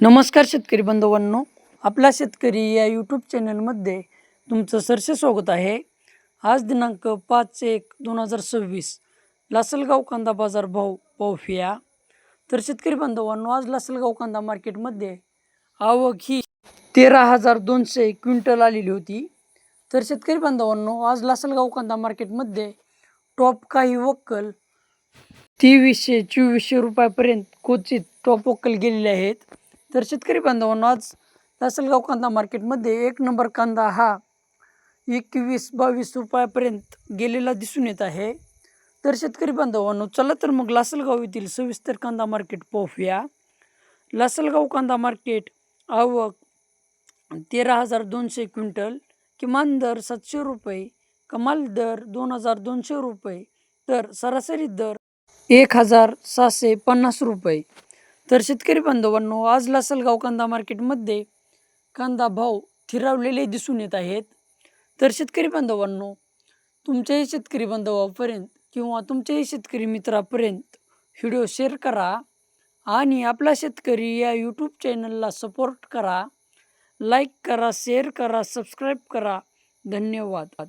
नमस्कार शेतकरी बांधवांनो आपला शेतकरी या यूट्यूब चॅनलमध्ये तुमचं सरसे स्वागत आहे. आज दिनांक पाच एक दोन हजार सव्वीस लासलगाव कांदा बाजार भाव पाहूया तर शेतकरी बांधवांनो आज लासलगाव कांदा मार्केटमध्ये आवक ही तेरा हजार दोनशे क्विंटल आलेली होती. तर शेतकरी बांधवांनो आज लासलगाव कांदा मार्केटमध्ये टॉप काही वक्कल तेवीसशे चोवीसशे रुपयापर्यंत क्वचित टॉप वक्कल गेलेले आहेत. तर शेतकरी बांधवांनो आज लासलगाव कांदा मार्केटमध्ये एक नंबर कांदा हा एकवीस बावीस रुपयापर्यंत गेलेला दिसून येत आहे. तर शेतकरी बांधवांनो चला तर मग लासलगाव येथील सविस्तर कांदा मार्केट पाहूया. लासलगाव कांदा मार्केट आवक तेरा हजार दोनशे क्विंटल किमान दर सातशे रुपये कमाल दर दोन हजार दोनशे रुपये तर सरासरी दर एक हजार सहाशे पन्नास रुपये. तर शेतकरी बांधवांनो आज लासलगाव कांदा मार्केटमध्ये कांदा भाव थिरावलेले दिसून येत आहेत. तर शेतकरी बांधवांनो तुमच्याही शेतकरी बांधवापर्यंत किंवा तुमच्याही शेतकरी मित्रापर्यंत व्हिडिओ शेअर करा आणि आपला शेतकरी या यूट्यूब चॅनलला सपोर्ट करा. लाईक करा शेअर करा सबस्क्राईब करा. धन्यवाद.